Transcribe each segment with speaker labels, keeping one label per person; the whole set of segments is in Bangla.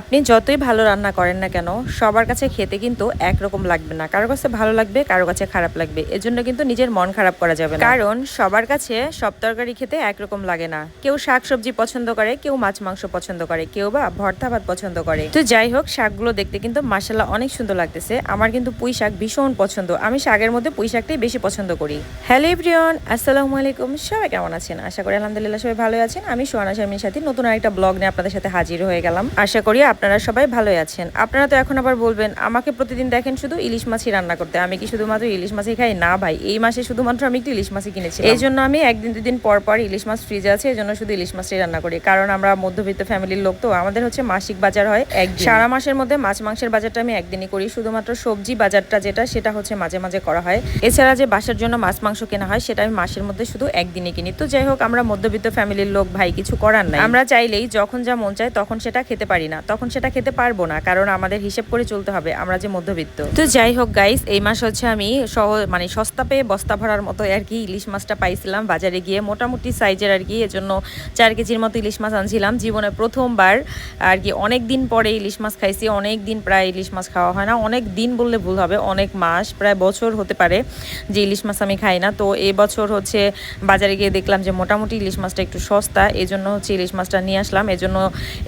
Speaker 1: আপনি যতই ভালো রান্না করেন না কেন, সবার কাছে খেতে কিন্তু একরকম লাগবে না। কারও কাছে ভালো লাগবে, কারও কাছে খারাপ লাগবে। এজন্য কিন্তু নিজের মন খারাপ করা যাবে না। কারণ সবার কাছে সব তরকারি খেতে একরকম লাগে না। কেউ শাক সবজি পছন্দ করে, কেউ মাছ মাংস পছন্দ করে, কেউ বা ভর্তা ভাত পছন্দ করে। তো যাই হোক, শাকগুলো দেখতে কিন্তু মাসাল্লাহ অনেক সুন্দর লাগতেছে। আমার কিন্তু পুঁই শাক ভীষণ পছন্দ। আমি শাকের মধ্যে পুঁই শাকটাই বেশি পছন্দ করি। হ্যালো এভরিওয়ান, আসসালামু আলাইকুম। সবাই কেমন আছেন? আশা করি আলহামদুলিল্লাহ সবাই ভালো আছেন। আমি সোয়ানা শারমির সাথে নতুন আরেকটা ব্লগ নিয়ে আপনাদের সাথে হাজির হয়ে গেলাম। আশা করি আপনারা সবাই ভালোই আছেন। আপনারা তো এখন আবার বলবেন আমাকে প্রতিদিন দেখেন শুধু ইলিশ মাছই রান্না করতে। আমি কি শুধুমাত্র ইলিশ মাছই খাই? না ভাই এই মাসে শুধুমাত্র আমি একটু ইলিশ মাছই কিনেছি এই জন্য আমি একদিন দুদিন পর পর ইলিশ মাছ ফ্রিজে আছে এই জন্য শুধু ইলিশ মাছই রান্না করি। কারণ আমরা মধ্যবিত্ত ফ্যামিলির লোক তো আমাদের হচ্ছে মাসিক বাজার হয়। এক সারা মাসের মধ্যে মাছ মাংসের বাজারটা আমি একদিনই করি। শুধুমাত্র সবজি বাজারটা যেটা সেটা হচ্ছে মাঝে মাঝে করা হয়। এছাড়া যে বাসার জন্য মাছ মাংস কেনা হয় সেটা আমি মাসের মধ্যে শুধু একদিনই কিনি। তো যাই হোক আমরা মধ্যবিত্ত ফ্যামিলির লোক ভাই কিছু করার নাই। আমরা চাইলেই যখন যা মন চায় তখন সেটা খেতে পারি না। তখন সেটা খেতে পারব না, কারণ আমাদের হিসেব করে চলতে হবে, আমরা যে মধ্যবিত্ত। তো যাই হোক গাইস এই মাস হচ্ছে আমি সহ মানে সস্তা পেয়ে বস্তা ভরার মতো আর কি ইলিশ মাছটা পাইছিলাম। বাজারে গিয়ে মোটামুটি সাইজের আর কি, এজন্য চার কেজির মতো ইলিশ মাছ আনছিলাম। জীবনে প্রথমবার আর কি অনেক দিন পরে ইলিশ মাছ খাইছি, অনেক দিন প্রায় ইলিশ মাছ খাওয়া হয় না। অনেক দিন বললে ভুল হবে, অনেক মাস, প্রায় বছর হতে পারে যে ইলিশ মাছ আমি খাই না। তো এই বছর হচ্ছে বাজারে গিয়ে দেখলাম যে মোটামুটি ইলিশ মাছটা একটু সস্তা এই জন্য হচ্ছে ইলিশ মাছটা নিয়ে আসলাম। এই জন্য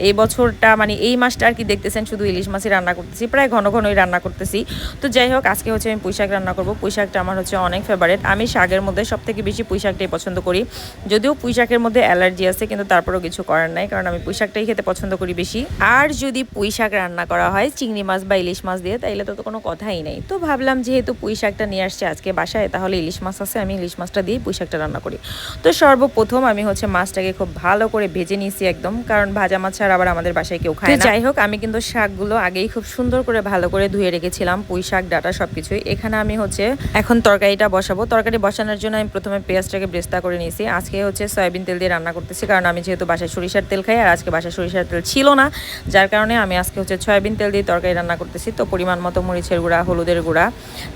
Speaker 1: এই বছরটা মানে এই মাসটা আর কি দেখতেছেন, শুধু ইলিশ মাছই রান্না করতেছি, প্রায় ঘন ঘনই রান্না করতেছি। তো যাই হোক, আজকে হচ্ছে আমি পুঁই শাক রান্না করব। পুঁই শাকটা আমার হচ্ছে অনেক ফেভারিট আমি শাকের মধ্যে সব থেকে বেশি পুঁই শাকটাই পছন্দ করি। যদিও পুঁই শাকের মধ্যে অ্যালার্জি আছে, কিন্তু তারপরেও কিছু করার নাই, কারণ আমি পুঁই শাকটাই খেতে পছন্দ করি বেশি। আর যদি পুঁই শাক রান্না করা হয়, চিংড়ি মাছ বা ইলিশ মাছ দিয়ে, তাইলে তো তো কোনো কথাই নেই। তো ভাবলাম যেহেতু পুঁই শাকটা নিয়ে আসছে আজকে বাসায়, তাহলে ইলিশ মাছ আছে, আমি ইলিশ মাছটা দিয়ে পুঁই শাকটা রান্না করি। তো সর্বপ্রথম আমি হচ্ছে মাছটাকে খুব ভালো করে ভেজে নিয়েছি একদম, কারণ ভাজা মাছ ছাড়া আবার আমাদের বাসায় কেউ খায় যাই হোক, আমি কিন্তু শাকগুলো আগেই খুব সুন্দর করে ভালো করে ধুয়ে রেখেছিলাম, পুঁই শাক, ডাটা সবকিছুই এখানে আমি হচ্ছে এখন তরকারিটা বসাবো। তরকারি বসানোর জন্য আমি প্রথমে পেঁয়াজটাকে ব্রেস্তা করে নিয়েছি। আজকে হচ্ছে সয়াবিন তেল দিয়ে রান্না করতেছি, কারণ আমি যেহেতু বাসায় সরিষার তেল খাই, আর আজকে বাসায় সরিষার তেল ছিল না, যার কারণে আমি আজকে হচ্ছে সয়াবিন তেল দিয়ে তরকারি রান্না করতেছি। তো পরিমাণ মতো মরিচের গুঁড়া, হলুদের গুঁড়া,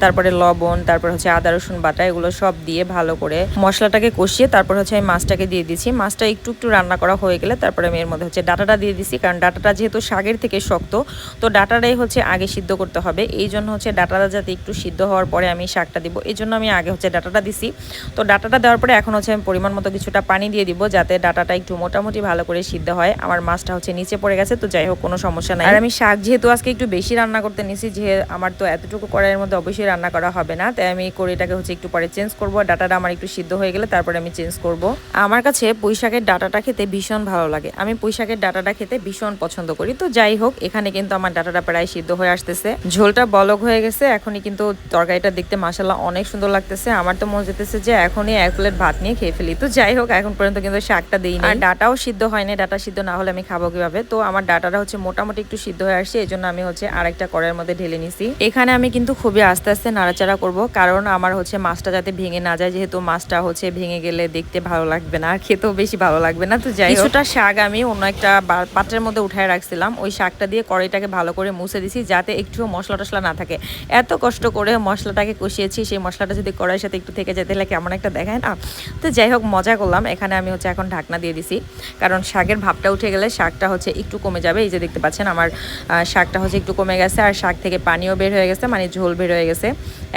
Speaker 1: তারপরে লবণ, তারপর হচ্ছে আদা, রসুন বাটা, এগুলো সব দিয়ে ভালো করে মশলাটাকে কষিয়ে তারপর হচ্ছে আমি মাছটাকে দিয়ে দিচ্ছি মাছটা একটু একটু রান্না করা হয়ে গেলে তারপরে আমি এর মধ্যে হচ্ছে ডাটাটা দিয়ে দিচ্ছি কারণ ডাটাটা যেহেতু শাকের থেকে শক্ত তো ডাটাটাই হচ্ছে আগে সিদ্ধ করতে হবে। এই জন্য হচ্ছে ডাটাটা যাতে একটু সিদ্ধ হওয়ার পরে আমি শাকটা দিব। এই জন্য আমি আগে হচ্ছে ডাটাটা দিছি। তো ডাটাটা দেওয়ার পরে এখন হচ্ছে আমি পরিমাণ মতো কিছুটা পানি দিয়ে দিব যাতে ডাটাটা একটু মোটামুটি ভালো করে সিদ্ধ হয়। আমার মাছটা হচ্ছে নিচে পড়ে গেছে তো যাই হোক কোনো সমস্যা নাই। আর আমি শাক যেহেতু আজকে একটু বেশি রান্না করতে নিছি যে আমার তো এতটুকু কড়াইয়ের মধ্যে অবশ্যই রান্না করা হবে না। তাই আমি কড়িটাকে হচ্ছে একটু পরে চেঞ্জ করব। ডাটাটা আমার একটু সিদ্ধ হয়ে গেলে তারপরে আমি চেঞ্জ করব। আমার কাছে পুঁই শাকের ডাটাটা খেতে ভীষণ ভালো লাগে। আমি পুঁই শাকের ডাটাটা খেতে ভীষণ পছন্দ করি। তো যাই হোক, এখানে কিন্তু আমার ডাটাটা প্রায় সিদ্ধ হয়ে আসতেছে। ঝোলটা বলক হয়ে গেছে, এখনই কিন্তু তরকারিটা দেখতে মাসাল্লাহ অনেক সুন্দর লাগতেছে। আমার তো মনে যেতেছে যে এখনই এক প্লেট ভাত নিয়ে খেয়ে ফেলি। তো যাই হোক, এখন পর্যন্ত কিন্তু শাকটা দিই আর ডাটাও সিদ্ধ হয়নি, ডাটা সিদ্ধ না হলে আমি খাব কীভাবে? তো আমার ডাটাটা হচ্ছে মোটামুটি একটু সিদ্ধ হয়ে আসছে এই জন্য আমি হচ্ছে আরেকটা কড়াইয়ের মধ্যে ঢেলে নিছি। এখানে আমি কিন্তু খুবই আস্তে আস্তে নাড়াচাড়া করব, কারণ আমার হচ্ছে মাছটা যাতে ভেঙে না যায়, যেহেতু মাছটা হচ্ছে ভেঙে গেলে দেখতে ভালো লাগবে না, আর খেতেও বেশি ভালো লাগবে না। তো যাই কিছুটা শাক আমি অন্য একটা পাত্রের মধ্যে উঠায় রাখছিলাম ওই শাকটা দিয়ে কড়াইটাকে ভালো করে মুছে দিছি যাতে একটু মশলা টশলা না থাকে। এত কষ্ট করে মশলাটাকে কষিয়েছি, সেই মশলাটা যদি কড়াইয়ের সাথে একটু থেকে যায়, তাহলে কেমন একটা দেখায় না? তো যাই হোক, মজা করলাম। এখানে আমি হচ্ছে এখন ঢাকনা দিয়ে দিছি। কারণ শাকের ভাবটা উঠে গেলে শাকটা হচ্ছে একটু কমে যাবে। এই যে দেখতে পাচ্ছেন, আমার শাকটা হচ্ছে একটু কমে গেছে আর শাক থেকে পানিও বের হয়ে গেছে মানে ঝোল বের হয়ে গেছে।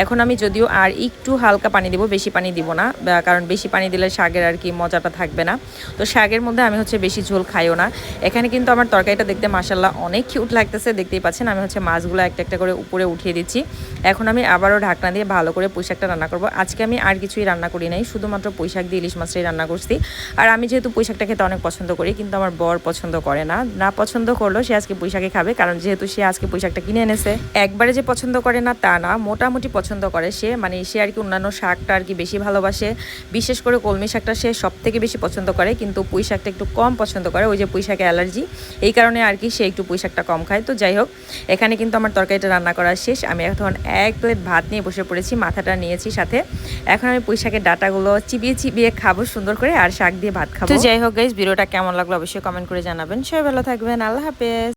Speaker 1: এখন আমি যদিও আর একটু হালকা পানি দিব, বেশি পানি দিব না কারণ বেশি পানি দিলে শাকের আর কি মজাটা থাকবে না। তো শাকের মধ্যে আমি হচ্ছে বেশি ঝোল খাইও না। এখানে কিন্তু আমার তরকারিটা দেখতে মাসাল্লাহ অনেক কিউট লাগতেছে। দেখতেই পাচ্ছেন, আমি হচ্ছে মাছগুলো একটা একটা করে উপরে উঠিয়ে দিচ্ছি। এখন আমি আবারও ঢাকনা দিয়ে ভালো করে পুঁইশাকটা রান্না করব। আজকে আমি আর কিছুই রান্না করি নাই, শুধুমাত্র পুঁইশাক দিয়ে ইলিশ মাছটাই রান্না করছি। আর আমি যেহেতু পুঁইশাকটা খেতে অনেক পছন্দ করি, কিন্তু আমার বর পছন্দ করে না। না পছন্দ করল সে আজকে পুঁইশাকে খাবে, কারণ যেহেতু সে আজকে পুঁইশাকটা কিনে এনেছে। একবারে যে পছন্দ করে না তা না, মোটামুটি পছন্দ করে। সে মানে সে আর কি অন্যান্য শাকটা আর কি বেশি ভালোবাসে। বিশেষ করে কলমি শাকটা সে সব থেকে বেশি পছন্দ করে, কিন্তু পুঁই শাকটা একটু কম পছন্দ করে, ওই যে পুঁই শাকে অ্যালার্জি। এই কারণে কি সে একটু পুঁইশাকটা কম খায়। তো যাই হোক, এখানে কিন্তু আমার তরকারিটা রান্না করা শেষ। আমি এখন এক প্লেট ভাত নিয়ে বসে পড়েছি, মাথাটা নিয়েছি সাথে। এখন আমি পুঁইশাকের ডাটাগুলো চিবিয়ে চিবিয়ে খাব সুন্দর করে, আর শাক দিয়ে ভাত খাব। তো যাই হোক গাইজ ভিডিওটা কেমন লাগল অবশ্যই কমেন্ট করে জানাবেন। সবাই ভালো থাকবেন, আল্লাহ হাফেজ।